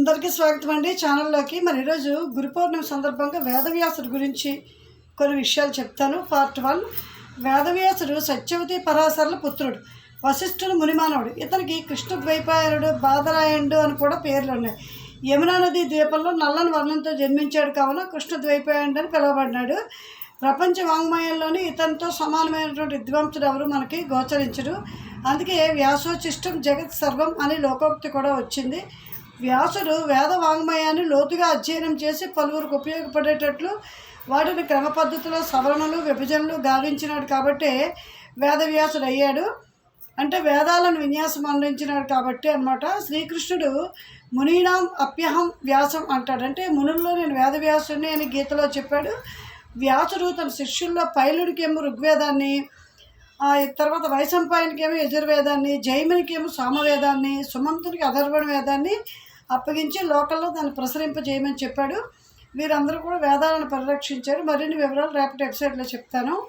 అందరికీ స్వాగతం అండి. ఛానల్లోకి మరి ఈరోజు గురు పౌర్ణమి సందర్భంగా వేదవ్యాసుడు గురించి కొన్ని విషయాలు చెప్తాను. Part one. వేదవ్యాసుడు సత్యవతి పరాశరుల పుత్రుడు వశిష్ఠుడు మునిమానవుడు. ఇతనికి కృష్ణ ద్వైపాయనుడు బాధరాయణుడు అని కూడా పేర్లు ఉన్నాయి. యమునా నది ద్వీపంలో నల్లని వర్ణంతో జన్మించాడు కావున కృష్ణ ద్వైపాయనుడు అని పిలువబడినాడు. ప్రపంచ వాంగ్మయంలోని ఇతనితో సమానమైనటువంటి విద్వాంసుడు ఎవరు మనకి గోచరించడు. అందుకే వ్యాసోచిష్టం జగత్ సర్వం అని లోకోక్తి కూడా వచ్చింది. వ్యాసుడు వేద వాంగ్మయాన్ని లోతుగా అధ్యయనం చేసి పలువురికి ఉపయోగపడేటట్లు వాటిని క్రమ పద్ధతిలో సవరణలు విభజనలు గావించినాడు కాబట్టే వేదవ్యాసుడు అయ్యాడు. అంటే వేదాలను విన్యాసం అందించినాడు కాబట్టి అన్నమాట. శ్రీకృష్ణుడు మునీనాం అప్యహం వ్యాసం అంటాడు. అంటే మునుల్లో నేను వేదవ్యాసుని అని గీతలో చెప్పాడు. వ్యాసుడు తన శిష్యుల్లో పైలుడికేమో ఋగ్వేదాన్ని తర్వాత వైశంపాయనికేమో యజుర్వేదాన్ని జైమినికేమో సామవేదాన్ని సుమంతునికి అధర్వణ వేదాన్ని అప్పగించి లోకల్లో దాన్ని ప్రసరింపజేయమని చెప్పాడు. వీరందరూ కూడా వేదాలను పరిరక్షించారు. మరిన్ని వివరాలు రేపటి ఎపిసోడ్లో చెప్తాను.